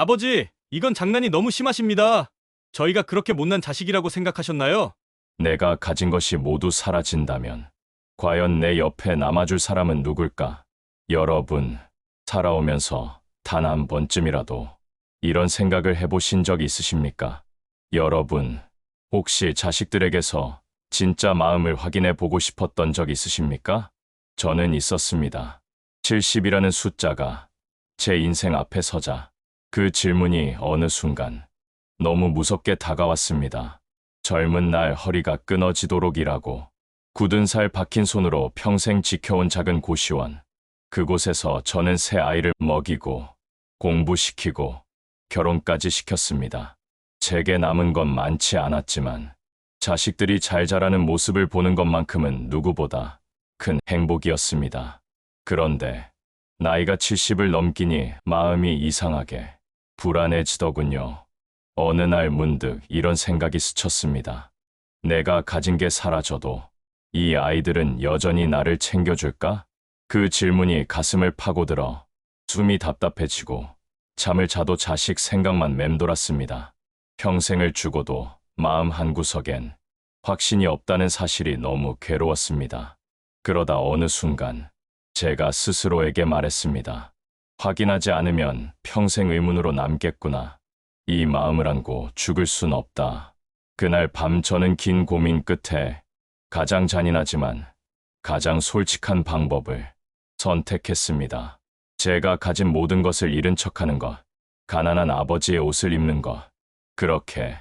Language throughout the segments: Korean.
아버지, 이건 장난이 너무 심하십니다. 저희가 그렇게 못난 자식이라고 생각하셨나요? 내가 가진 것이 모두 사라진다면 과연 내 옆에 남아줄 사람은 누굴까? 여러분, 살아오면서 단 한 번쯤이라도 이런 생각을 해보신 적 있으십니까? 여러분, 혹시 자식들에게서 진짜 마음을 확인해 보고 싶었던 적 있으십니까? 저는 있었습니다. 70이라는 숫자가 제 인생 앞에 서자 그 질문이 어느 순간 너무 무섭게 다가왔습니다. 젊은 날 허리가 끊어지도록 일하고 굳은 살 박힌 손으로 평생 지켜온 작은 고시원. 그곳에서 저는 새 아이를 먹이고 공부시키고 결혼까지 시켰습니다. 제게 남은 건 많지 않았지만 자식들이 잘 자라는 모습을 보는 것만큼은 누구보다 큰 행복이었습니다. 그런데 나이가 70을 넘기니 마음이 이상하게 불안해지더군요. 어느 날 문득 이런 생각이 스쳤습니다. 내가 가진 게 사라져도 이 아이들은 여전히 나를 챙겨줄까? 그 질문이 가슴을 파고들어 숨이 답답해지고 잠을 자도 자식 생각만 맴돌았습니다. 평생을 주고도 마음 한구석엔 확신이 없다는 사실이 너무 괴로웠습니다. 그러다 어느 순간 제가 스스로에게 말했습니다. 확인하지 않으면 평생 의문으로 남겠구나. 이 마음을 안고 죽을 순 없다. 그날 밤 저는 긴 고민 끝에 가장 잔인하지만 가장 솔직한 방법을 선택했습니다. 제가 가진 모든 것을 잃은 척하는 것, 가난한 아버지의 옷을 입는 것, 그렇게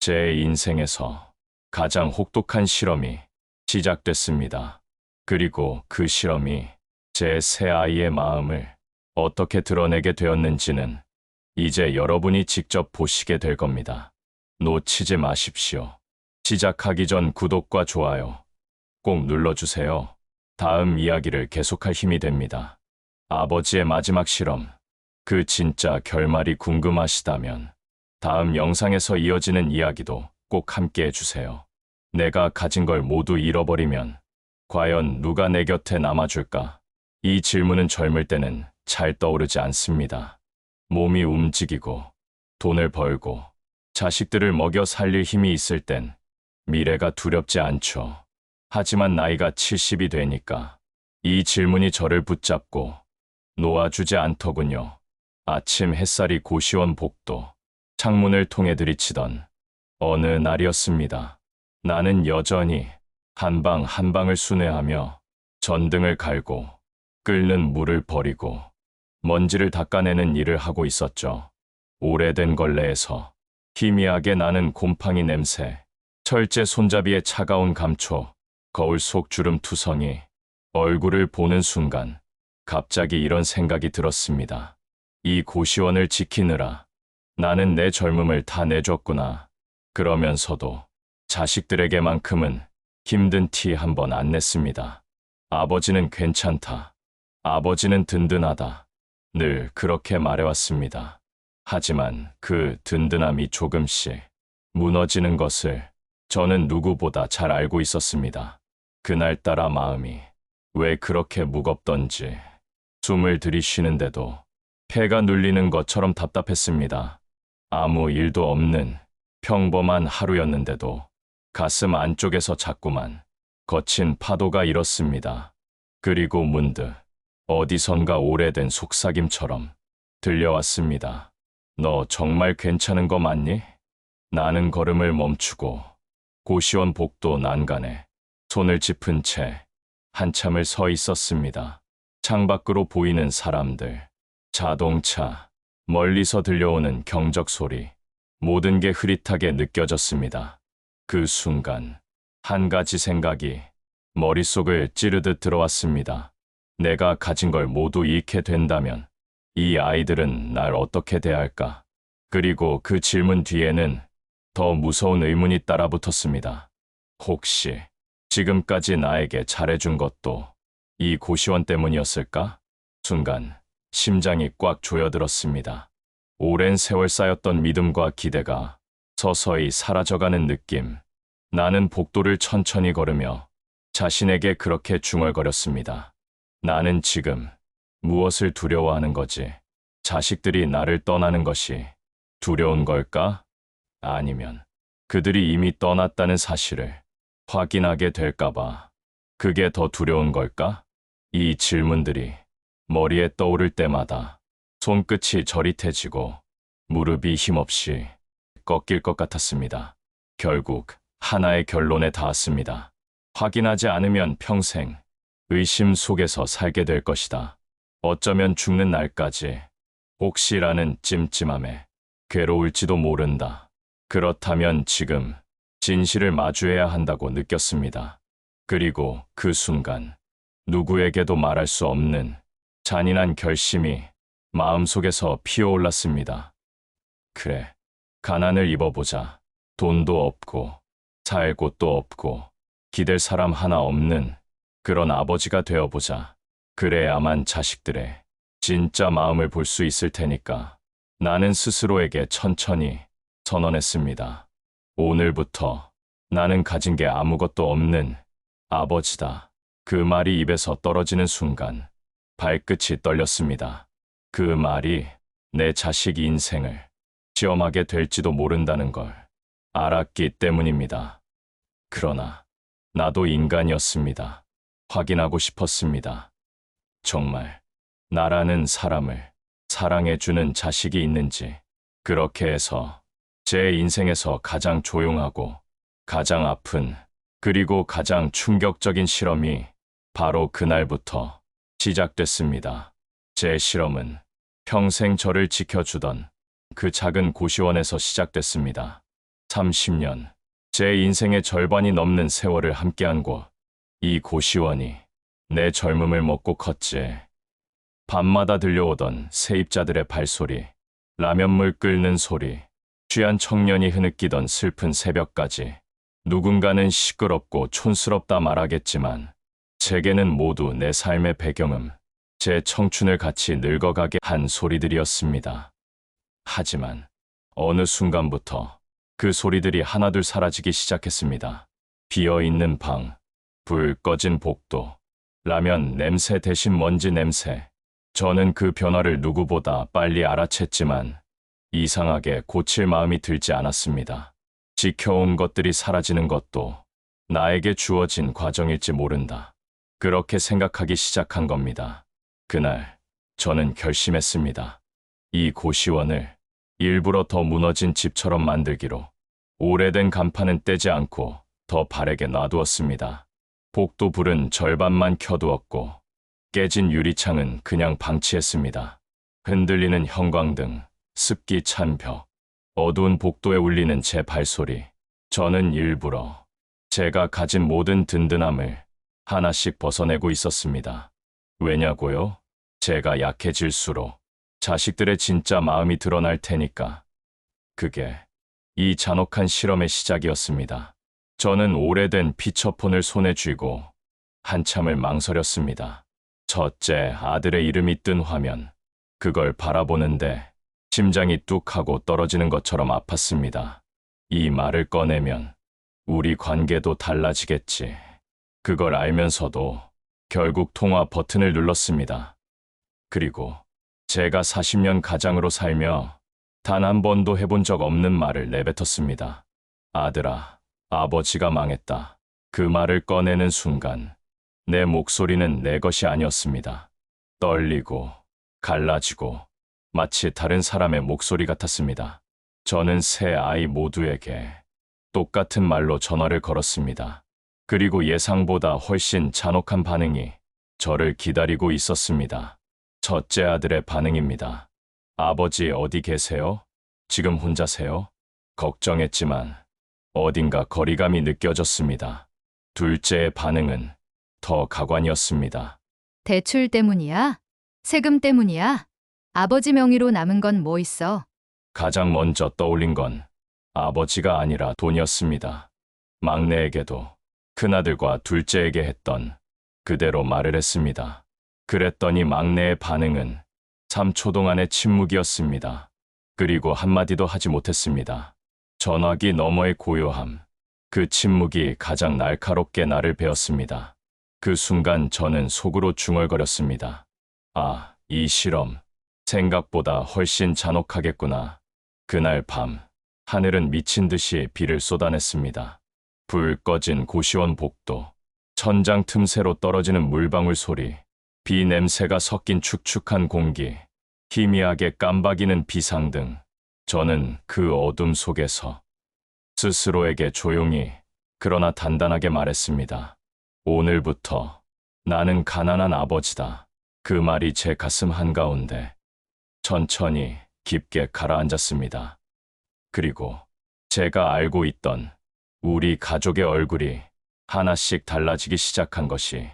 제 인생에서 가장 혹독한 실험이 시작됐습니다. 그리고 그 실험이 제 새 아이의 마음을 어떻게 드러내게 되었는지는 이제 여러분이 직접 보시게 될 겁니다. 놓치지 마십시오. 시작하기 전 구독과 좋아요 꼭 눌러주세요. 다음 이야기를 계속할 힘이 됩니다. 아버지의 마지막 실험. 그 진짜 결말이 궁금하시다면 다음 영상에서 이어지는 이야기도 꼭 함께 해주세요. 내가 가진 걸 모두 잃어버리면 과연 누가 내 곁에 남아줄까? 이 질문은 젊을 때는 잘 떠오르지 않습니다. 몸이 움직이고 돈을 벌고 자식들을 먹여 살릴 힘이 있을 땐 미래가 두렵지 않죠. 하지만 나이가 70이 되니까 이 질문이 저를 붙잡고 놓아주지 않더군요. 아침 햇살이 고시원 복도, 창문을 통해 들이치던 어느 날이었습니다. 나는 여전히 한 방 한 방을 순회하며 전등을 갈고 끓는 물을 버리고 먼지를 닦아내는 일을 하고 있었죠. 오래된 걸레에서 희미하게 나는 곰팡이 냄새, 철제 손잡이의 차가운 감초, 거울 속 주름 투성이 얼굴을 보는 순간 갑자기 이런 생각이 들었습니다. 이 고시원을 지키느라 나는 내 젊음을 다 내줬구나. 그러면서도 자식들에게만큼은 힘든 티 한 번 안 냈습니다. 아버지는 괜찮다. 아버지는 든든하다. 늘 그렇게 말해왔습니다. 하지만 그 든든함이 조금씩 무너지는 것을 저는 누구보다 잘 알고 있었습니다. 그날따라 마음이 왜 그렇게 무겁던지 숨을 들이쉬는데도 폐가 눌리는 것처럼 답답했습니다. 아무 일도 없는 평범한 하루였는데도 가슴 안쪽에서 자꾸만 거친 파도가 일었습니다. 그리고 문득 어디선가 오래된 속삭임처럼 들려왔습니다. 너 정말 괜찮은 거 맞니? 나는 걸음을 멈추고 고시원 복도 난간에 손을 짚은 채 한참을 서 있었습니다. 창밖으로 보이는 사람들, 자동차, 멀리서 들려오는 경적 소리, 모든 게 흐릿하게 느껴졌습니다. 그 순간 한 가지 생각이 머릿속을 찌르듯 들어왔습니다. 내가 가진 걸 모두 잃게 된다면 이 아이들은 날 어떻게 대할까? 그리고 그 질문 뒤에는 더 무서운 의문이 따라붙었습니다. 혹시 지금까지 나에게 잘해준 것도 이 고시원 때문이었을까? 순간 심장이 꽉 조여들었습니다. 오랜 세월 쌓였던 믿음과 기대가 서서히 사라져가는 느낌. 나는 복도를 천천히 걸으며 자신에게 그렇게 중얼거렸습니다. 나는 지금 무엇을 두려워하는 거지? 자식들이 나를 떠나는 것이 두려운 걸까? 아니면 그들이 이미 떠났다는 사실을 확인하게 될까봐 그게 더 두려운 걸까? 이 질문들이 머리에 떠오를 때마다 손끝이 저릿해지고 무릎이 힘없이 꺾일 것 같았습니다. 결국 하나의 결론에 닿았습니다. 확인하지 않으면 평생 의심 속에서 살게 될 것이다. 어쩌면 죽는 날까지 혹시라는 찜찜함에 괴로울지도 모른다. 그렇다면 지금 진실을 마주해야 한다고 느꼈습니다. 그리고 그 순간 누구에게도 말할 수 없는 잔인한 결심이 마음속에서 피어올랐습니다. 그래, 가난을 입어보자. 돈도 없고, 살 곳도 없고, 기댈 사람 하나 없는 그런 아버지가 되어보자. 그래야만 자식들의 진짜 마음을 볼 수 있을 테니까. 나는 스스로에게 천천히 선언했습니다. 오늘부터 나는 가진 게 아무것도 없는 아버지다. 그 말이 입에서 떨어지는 순간 발끝이 떨렸습니다. 그 말이 내 자식 인생을 시험하게 될지도 모른다는 걸 알았기 때문입니다. 그러나 나도 인간이었습니다. 확인하고 싶었습니다. 정말 나라는 사람을 사랑해주는 자식이 있는지 그렇게 해서 제 인생에서 가장 조용하고 가장 아픈 그리고 가장 충격적인 실험이 바로 그날부터 시작됐습니다. 제 실험은 평생 저를 지켜주던 그 작은 고시원에서 시작됐습니다. 30년, 제 인생의 절반이 넘는 세월을 함께한 곳, 이 고시원이 내 젊음을 먹고 컸지. 밤마다 들려오던 세입자들의 발소리, 라면물 끓는 소리, 취한 청년이 흐느끼던 슬픈 새벽까지 누군가는 시끄럽고 촌스럽다 말하겠지만 제게는 모두 내 삶의 배경음, 제 청춘을 같이 늙어가게 한 소리들이었습니다. 하지만 어느 순간부터 그 소리들이 하나둘 사라지기 시작했습니다. 비어 있는 방, 불 꺼진 복도, 라면 냄새 대신 먼지 냄새. 저는 그 변화를 누구보다 빨리 알아챘지만 이상하게 고칠 마음이 들지 않았습니다. 지켜온 것들이 사라지는 것도 나에게 주어진 과정일지 모른다. 그렇게 생각하기 시작한 겁니다. 그날 저는 결심했습니다. 이 고시원을 일부러 더 무너진 집처럼 만들기로 오래된 간판은 떼지 않고 더 바르게 놔두었습니다. 복도 불은 절반만 켜두었고 깨진 유리창은 그냥 방치했습니다. 흔들리는 형광등, 습기 찬 벽, 어두운 복도에 울리는 제 발소리. 저는 일부러 제가 가진 모든 든든함을 하나씩 벗어내고 있었습니다. 왜냐고요? 제가 약해질수록 자식들의 진짜 마음이 드러날 테니까. 그게 이 잔혹한 실험의 시작이었습니다. 저는 오래된 피처폰을 손에 쥐고 한참을 망설였습니다. 첫째 아들의 이름이 뜬 화면. 그걸 바라보는데 심장이 뚝 하고 떨어지는 것처럼 아팠습니다. 이 말을 꺼내면 우리 관계도 달라지겠지. 그걸 알면서도 결국 통화 버튼을 눌렀습니다. 그리고 제가 40년 가장으로 살며 단 한 번도 해본 적 없는 말을 내뱉었습니다. 아들아, 아버지가 망했다. 그 말을 꺼내는 순간 내 목소리는 내 것이 아니었습니다. 떨리고 갈라지고 마치 다른 사람의 목소리 같았습니다. 저는 새 아이 모두에게 똑같은 말로 전화를 걸었습니다. 그리고 예상보다 훨씬 잔혹한 반응이 저를 기다리고 있었습니다. 첫째 아들의 반응입니다. 아버지 어디 계세요? 지금 혼자세요? 걱정했지만 어딘가 거리감이 느껴졌습니다. 둘째의 반응은 더 가관이었습니다. 대출 때문이야? 세금 때문이야? 아버지 명의로 남은 건 뭐 있어? 가장 먼저 떠올린 건 아버지가 아니라 돈이었습니다. 막내에게도 큰아들과 둘째에게 했던 그대로 말을 했습니다. 그랬더니 막내의 반응은 3초 동안의 침묵이었습니다. 그리고 한마디도 하지 못했습니다. 전화기 너머의 고요함. 그 침묵이 가장 날카롭게 나를 베었습니다. 그 순간 저는 속으로 중얼거렸습니다. 아, 이 실험. 생각보다 훨씬 잔혹하겠구나. 그날 밤, 하늘은 미친 듯이 비를 쏟아냈습니다. 불 꺼진 고시원 복도, 천장 틈새로 떨어지는 물방울 소리, 비 냄새가 섞인 축축한 공기, 희미하게 깜박이는 비상등. 저는 그 어둠 속에서 스스로에게 조용히 그러나 단단하게 말했습니다. 오늘부터 나는 가난한 아버지다. 그 말이 제 가슴 한가운데 천천히 깊게 가라앉았습니다. 그리고 제가 알고 있던 우리 가족의 얼굴이 하나씩 달라지기 시작한 것이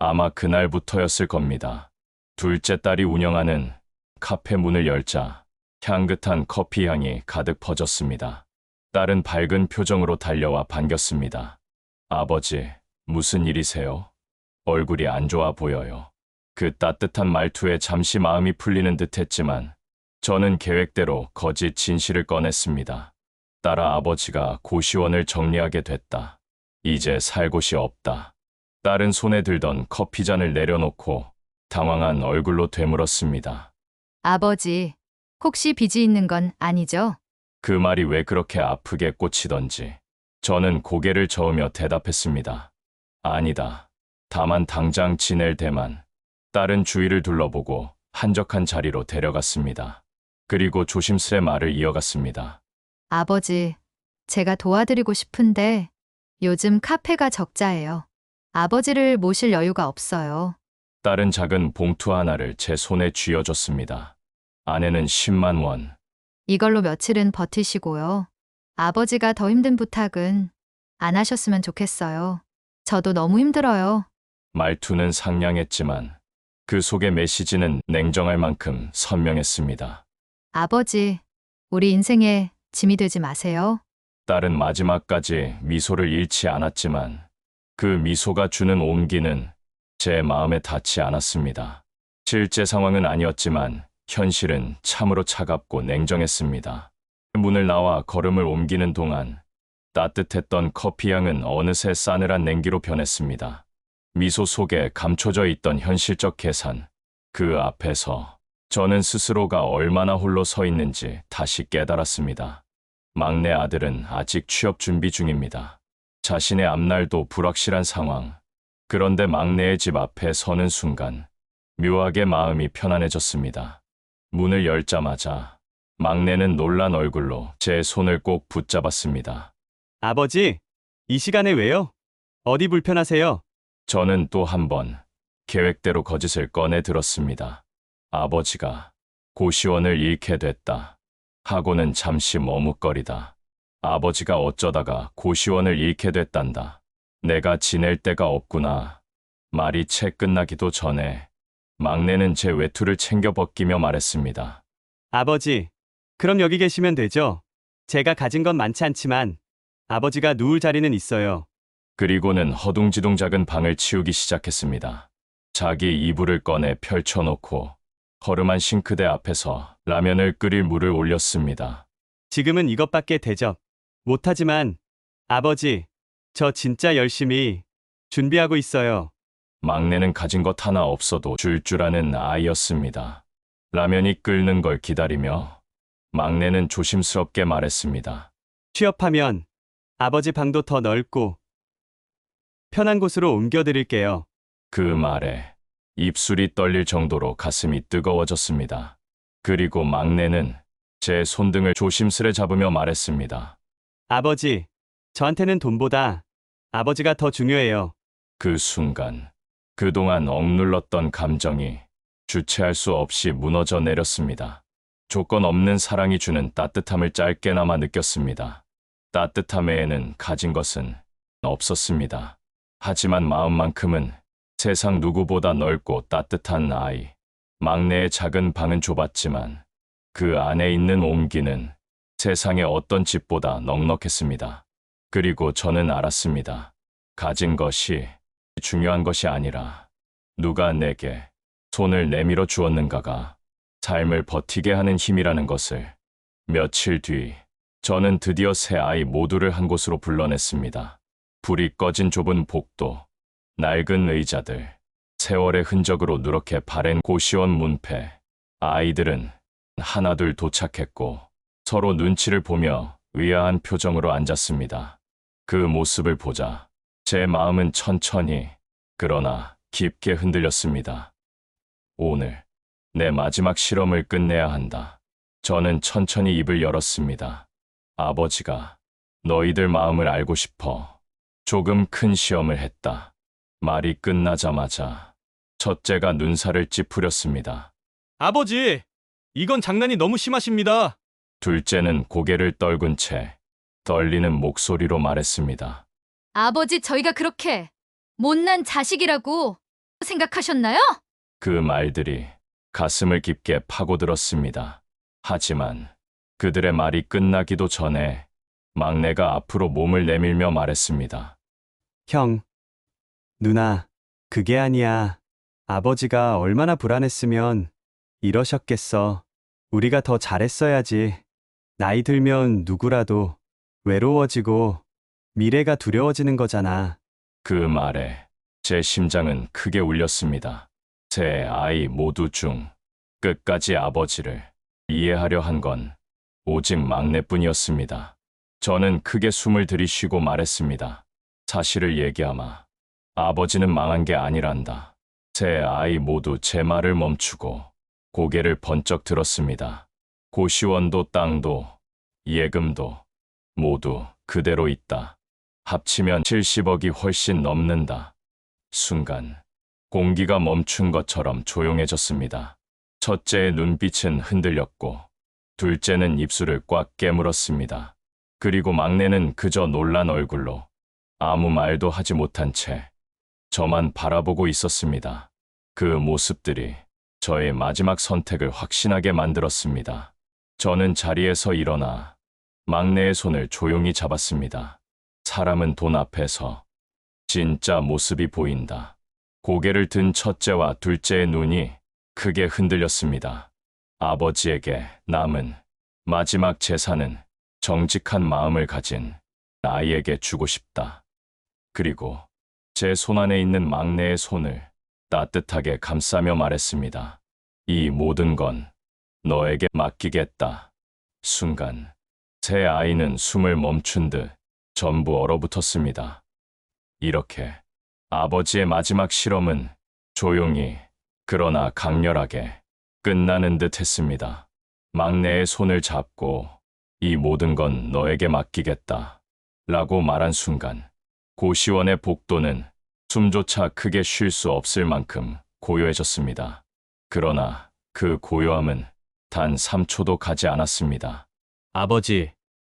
아마 그날부터였을 겁니다. 둘째 딸이 운영하는 카페 문을 열자 향긋한 커피 향이 가득 퍼졌습니다. 딸은 밝은 표정으로 달려와 반겼습니다. 아버지, 무슨 일이세요? 얼굴이 안 좋아 보여요. 그 따뜻한 말투에 잠시 마음이 풀리는 듯 했지만 저는 계획대로 거짓 진실을 꺼냈습니다. 딸아 아버지가 고시원을 정리하게 됐다. 이제 살 곳이 없다. 딸은 손에 들던 커피잔을 내려놓고 당황한 얼굴로 되물었습니다. 아버지, 혹시 빚이 있는 건 아니죠? 그 말이 왜 그렇게 아프게 꽂히던지 저는 고개를 저으며 대답했습니다. 아니다. 다만 당장 지낼 대만. 딸은 주위를 둘러보고 한적한 자리로 데려갔습니다. 그리고 조심스레 말을 이어갔습니다. 아버지, 제가 도와드리고 싶은데 요즘 카페가 적자예요. 아버지를 모실 여유가 없어요. 딸은 작은 봉투 하나를 제 손에 쥐어줬습니다. 안에는 10만 원. 이걸로 며칠은 버티시고요. 아버지가 더 힘든 부탁은 안 하셨으면 좋겠어요. 저도 너무 힘들어요. 말투는 상냥했지만 그 속의 메시지는 냉정할 만큼 선명했습니다. 아버지, 우리 인생에 짐이 되지 마세요. 딸은 마지막까지 미소를 잃지 않았지만 그 미소가 주는 온기는 제 마음에 닿지 않았습니다. 실제 상황은 아니었지만 현실은 참으로 차갑고 냉정했습니다. 문을 나와 걸음을 옮기는 동안 따뜻했던 커피향은 어느새 싸늘한 냉기로 변했습니다. 미소 속에 감춰져 있던 현실적 계산. 그 앞에서 저는 스스로가 얼마나 홀로 서 있는지 다시 깨달았습니다. 막내 아들은 아직 취업 준비 중입니다. 자신의 앞날도 불확실한 상황. 그런데 막내의 집 앞에 서는 순간 묘하게 마음이 편안해졌습니다. 문을 열자마자 막내는 놀란 얼굴로 제 손을 꼭 붙잡았습니다. 아버지, 이 시간에 왜요? 어디 불편하세요? 저는 또 한 번 계획대로 거짓을 꺼내 들었습니다. 아버지가 고시원을 잃게 됐다. 하고는 잠시 머뭇거리다. 아버지가 어쩌다가 고시원을 잃게 됐단다. 내가 지낼 데가 없구나. 말이 채 끝나기도 전에 막내는 제 외투를 챙겨 벗기며 말했습니다. 아버지, 그럼 여기 계시면 되죠? 제가 가진 건 많지 않지만 아버지가 누울 자리는 있어요. 그리고는 허둥지둥 작은 방을 치우기 시작했습니다. 자기 이불을 꺼내 펼쳐놓고 허름한 싱크대 앞에서 라면을 끓일 물을 올렸습니다. 지금은 이것밖에 대접 못하지만 아버지, 저 진짜 열심히 준비하고 있어요. 막내는 가진 것 하나 없어도 줄줄 아는 아이였습니다. 라면이 끓는 걸 기다리며 막내는 조심스럽게 말했습니다. 취업하면 아버지 방도 더 넓고 편한 곳으로 옮겨드릴게요. 그 말에 입술이 떨릴 정도로 가슴이 뜨거워졌습니다. 그리고 막내는 제 손등을 조심스레 잡으며 말했습니다. 아버지, 저한테는 돈보다 아버지가 더 중요해요. 그 순간 그동안 억눌렀던 감정이 주체할 수 없이 무너져 내렸습니다. 조건 없는 사랑이 주는 따뜻함을 짧게나마 느꼈습니다. 따뜻함 외에는 가진 것은 없었습니다. 하지만 마음만큼은 세상 누구보다 넓고 따뜻한 아이. 막내의 작은 방은 좁았지만 그 안에 있는 온기는 세상의 어떤 집보다 넉넉했습니다. 그리고 저는 알았습니다. 가진 것이 중요한 것이 아니라 누가 내게 손을 내밀어 주었는가가 삶을 버티게 하는 힘이라는 것을 며칠 뒤 저는 드디어 새 아이 모두를 한 곳으로 불러냈습니다. 불이 꺼진 좁은 복도, 낡은 의자들, 세월의 흔적으로 누렇게 바랜 고시원 문패, 아이들은 하나둘 도착했고 서로 눈치를 보며 의아한 표정으로 앉았습니다. 그 모습을 보자 제 마음은 천천히 그러나 깊게 흔들렸습니다. 오늘 내 마지막 실험을 끝내야 한다. 저는 천천히 입을 열었습니다. 아버지가 너희들 마음을 알고 싶어 조금 큰 시험을 했다. 말이 끝나자마자 첫째가 눈살을 찌푸렸습니다. 아버지, 이건 장난이 너무 심하십니다. 둘째는 고개를 떨군 채 떨리는 목소리로 말했습니다. 아버지, 저희가 그렇게 못난 자식이라고 생각하셨나요? 그 말들이 가슴을 깊게 파고들었습니다. 하지만 그들의 말이 끝나기도 전에 막내가 앞으로 몸을 내밀며 말했습니다. 형, 누나, 그게 아니야. 아버지가 얼마나 불안했으면 이러셨겠어. 우리가 더 잘했어야지. 나이 들면 누구라도 외로워지고 미래가 두려워지는 거잖아. 그 말에 제 심장은 크게 울렸습니다. 제 아이 모두 중 끝까지 아버지를 이해하려 한 건 오직 막내뿐이었습니다. 저는 크게 숨을 들이쉬고 말했습니다. 사실을 얘기하마. 아버지는 망한 게 아니란다. 제 아이 모두 제 말을 멈추고 고개를 번쩍 들었습니다. 고시원도 땅도 예금도 모두 그대로 있다. 합치면 70억이 훨씬 넘는다. 순간 공기가 멈춘 것처럼 조용해졌습니다. 첫째의 눈빛은 흔들렸고 둘째는 입술을 꽉 깨물었습니다. 그리고 막내는 그저 놀란 얼굴로 아무 말도 하지 못한 채 저만 바라보고 있었습니다. 그 모습들이 저의 마지막 선택을 확신하게 만들었습니다. 저는 자리에서 일어나 막내의 손을 조용히 잡았습니다. 사람은 돈 앞에서 진짜 모습이 보인다. 고개를 든 첫째와 둘째의 눈이 크게 흔들렸습니다. 아버지에게 남은 마지막 재산은 정직한 마음을 가진 아이에게 주고 싶다. 그리고 제 손 안에 있는 막내의 손을 따뜻하게 감싸며 말했습니다. 이 모든 건 너에게 맡기겠다. 순간 제 아이는 숨을 멈춘 듯 전부 얼어붙었습니다. 이렇게 아버지의 마지막 실험은 조용히 그러나 강렬하게 끝나는 듯 했습니다. 막내의 손을 잡고 이 모든 건 너에게 맡기겠다. 라고 말한 순간 고시원의 복도는 숨조차 크게 쉴 수 없을 만큼 고요해졌습니다. 그러나 그 고요함은 단 3초도 가지 않았습니다. 아버지,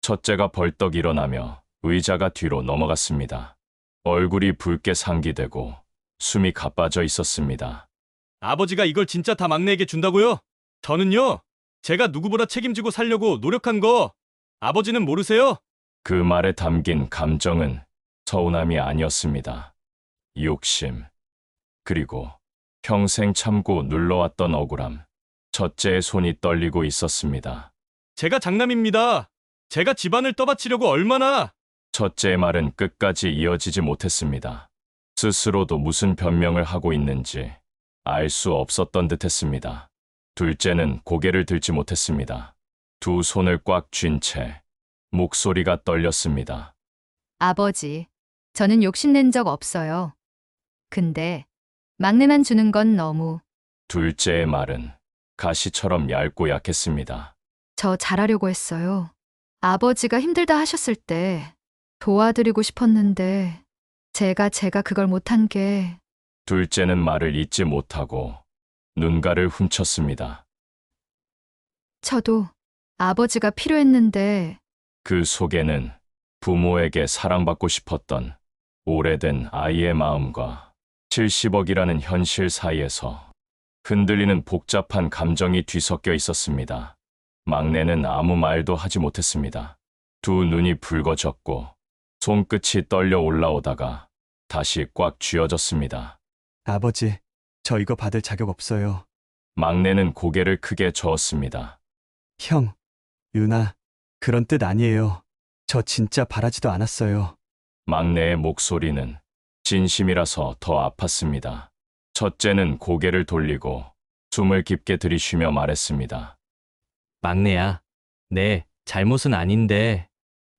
첫째가 벌떡 일어나며 의자가 뒤로 넘어갔습니다. 얼굴이 붉게 상기되고 숨이 가빠져 있었습니다. 아버지가 이걸 진짜 다 막내에게 준다고요? 저는요, 제가 누구보다 책임지고 살려고 노력한 거, 아버지는 모르세요? 그 말에 담긴 감정은 서운함이 아니었습니다. 욕심. 그리고 평생 참고 눌러왔던 억울함. 첫째의 손이 떨리고 있었습니다. 제가 장남입니다. 제가 집안을 떠받치려고 얼마나 첫째의 말은 끝까지 이어지지 못했습니다. 스스로도 무슨 변명을 하고 있는지 알 수 없었던 듯 했습니다. 둘째는 고개를 들지 못했습니다. 두 손을 꽉 쥔 채 목소리가 떨렸습니다. 아버지, 저는 욕심낸 적 없어요. 근데 막내만 주는 건 너무 둘째의 말은 가시처럼 얇고 약했습니다. 저 잘하려고 했어요. 아버지가 힘들다 하셨을 때 도와드리고 싶었는데 제가 제가 그걸 못한 게 둘째는 말을 잇지 못하고 눈가를 훔쳤습니다. 저도 아버지가 필요했는데 그 속에는 부모에게 사랑받고 싶었던 오래된 아이의 마음과 70억이라는 현실 사이에서 흔들리는 복잡한 감정이 뒤섞여 있었습니다. 막내는 아무 말도 하지 못했습니다. 두 눈이 붉어졌고 손끝이 떨려 올라오다가 다시 꽉 쥐어졌습니다. 아버지, 저 이거 받을 자격 없어요. 막내는 고개를 크게 저었습니다. 형, 유나, 그런 뜻 아니에요. 저 진짜 바라지도 않았어요. 막내의 목소리는 진심이라서 더 아팠습니다. 첫째는 고개를 돌리고 숨을 깊게 들이쉬며 말했습니다. 막내야, 내 잘못은 아닌데,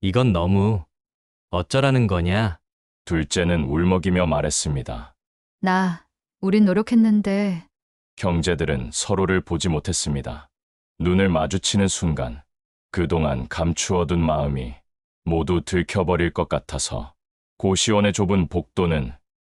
이건 너무 어쩌라는 거냐? 둘째는 울먹이며 말했습니다. 나, 우린 노력했는데, 형제들은 서로를 보지 못했습니다. 눈을 마주치는 순간 그동안 감추어둔 마음이 모두 들켜버릴 것 같아서 고시원의 좁은 복도는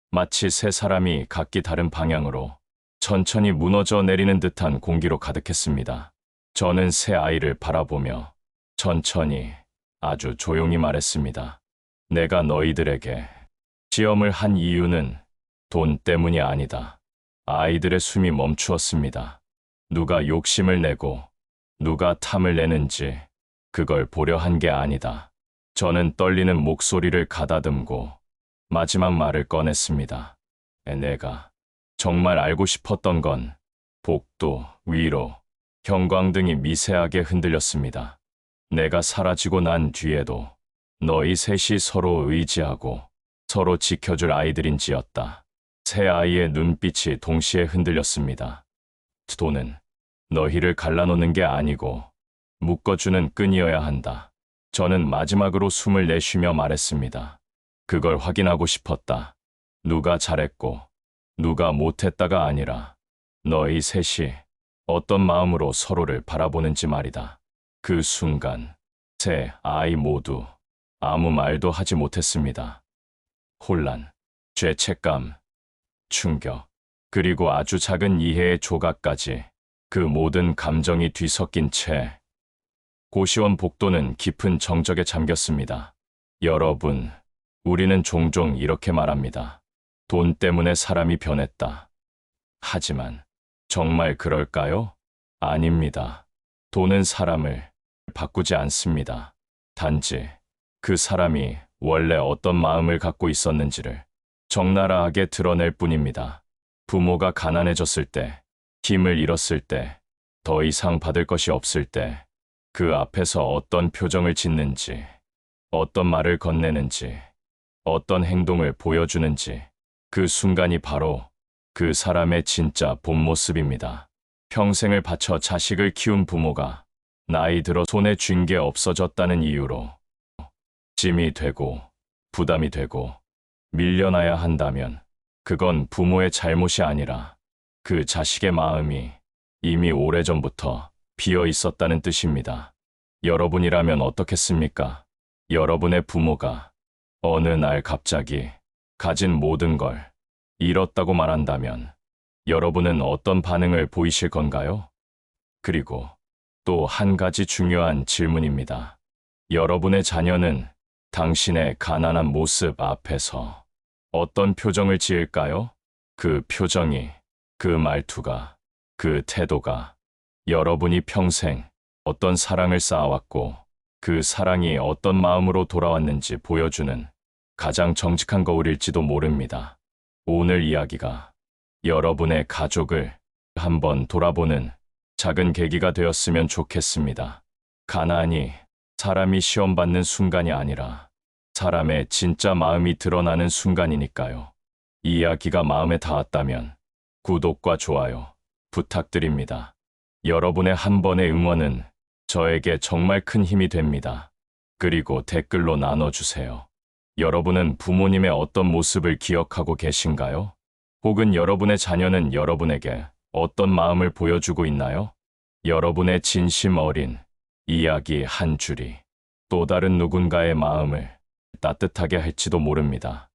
마치 세 사람이 각기 다른 방향으로 천천히 무너져 내리는 듯한 공기로 가득했습니다. 저는 새 아이를 바라보며 천천히 아주 조용히 말했습니다. 내가 너희들에게 시험을 한 이유는 돈 때문이 아니다. 아이들의 숨이 멈추었습니다. 누가 욕심을 내고 누가 탐을 내는지 그걸 보려 한 게 아니다. 저는 떨리는 목소리를 가다듬고 마지막 말을 꺼냈습니다. 내가 정말 알고 싶었던 건 복도, 위로, 형광등이 미세하게 흔들렸습니다. 내가 사라지고 난 뒤에도 너희 셋이 서로 의지하고 서로 지켜줄 아이들인지였다. 새 아이의 눈빛이 동시에 흔들렸습니다. 돈은 너희를 갈라놓는 게 아니고 묶어주는 끈이어야 한다. 저는 마지막으로 숨을 내쉬며 말했습니다. 그걸 확인하고 싶었다. 누가 잘했고 누가 못했다가 아니라 너희 셋이 어떤 마음으로 서로를 바라보는지 말이다. 그 순간 새 아이 모두 아무 말도 하지 못했습니다. 혼란, 죄책감, 충격, 그리고 아주 작은 이해의 조각까지 그 모든 감정이 뒤섞인 채 고시원 복도는 깊은 정적에 잠겼습니다. 여러분, 우리는 종종 이렇게 말합니다. 돈 때문에 사람이 변했다. 하지만 정말 그럴까요? 아닙니다. 돈은 사람을 바꾸지 않습니다. 단지 그 사람이 원래 어떤 마음을 갖고 있었는지를 적나라하게 드러낼 뿐입니다. 부모가 가난해졌을 때, 힘을 잃었을 때, 더 이상 받을 것이 없을 때, 그 앞에서 어떤 표정을 짓는지, 어떤 말을 건네는지, 어떤 행동을 보여주는지, 그 순간이 바로 그 사람의 진짜 본 모습입니다. 평생을 바쳐 자식을 키운 부모가 나이 들어 손에 쥔 게 없어졌다는 이유로 짐이 되고 부담이 되고 밀려나야 한다면 그건 부모의 잘못이 아니라 그 자식의 마음이 이미 오래전부터 비어 있었다는 뜻입니다. 여러분이라면 어떻겠습니까? 여러분의 부모가 어느 날 갑자기 가진 모든 걸 잃었다고 말한다면 여러분은 어떤 반응을 보이실 건가요? 그리고 또 한 가지 중요한 질문입니다. 여러분의 자녀는 당신의 가난한 모습 앞에서 어떤 표정을 지을까요? 그 표정이, 그 말투가, 그 태도가 여러분이 평생 어떤 사랑을 쌓아왔고 그 사랑이 어떤 마음으로 돌아왔는지 보여주는 가장 정직한 거울일지도 모릅니다. 오늘 이야기가 여러분의 가족을 한번 돌아보는 작은 계기가 되었으면 좋겠습니다. 가난이 사람이 시험받는 순간이 아니라 사람의 진짜 마음이 드러나는 순간이니까요. 이 이야기가 마음에 닿았다면 구독과 좋아요 부탁드립니다. 여러분의 한 번의 응원은 저에게 정말 큰 힘이 됩니다. 그리고 댓글로 나눠주세요. 여러분은 부모님의 어떤 모습을 기억하고 계신가요? 혹은 여러분의 자녀는 여러분에게 어떤 마음을 보여주고 있나요? 여러분의 진심 어린 이야기 한 줄이 또 다른 누군가의 마음을 따뜻하게 할지도 모릅니다.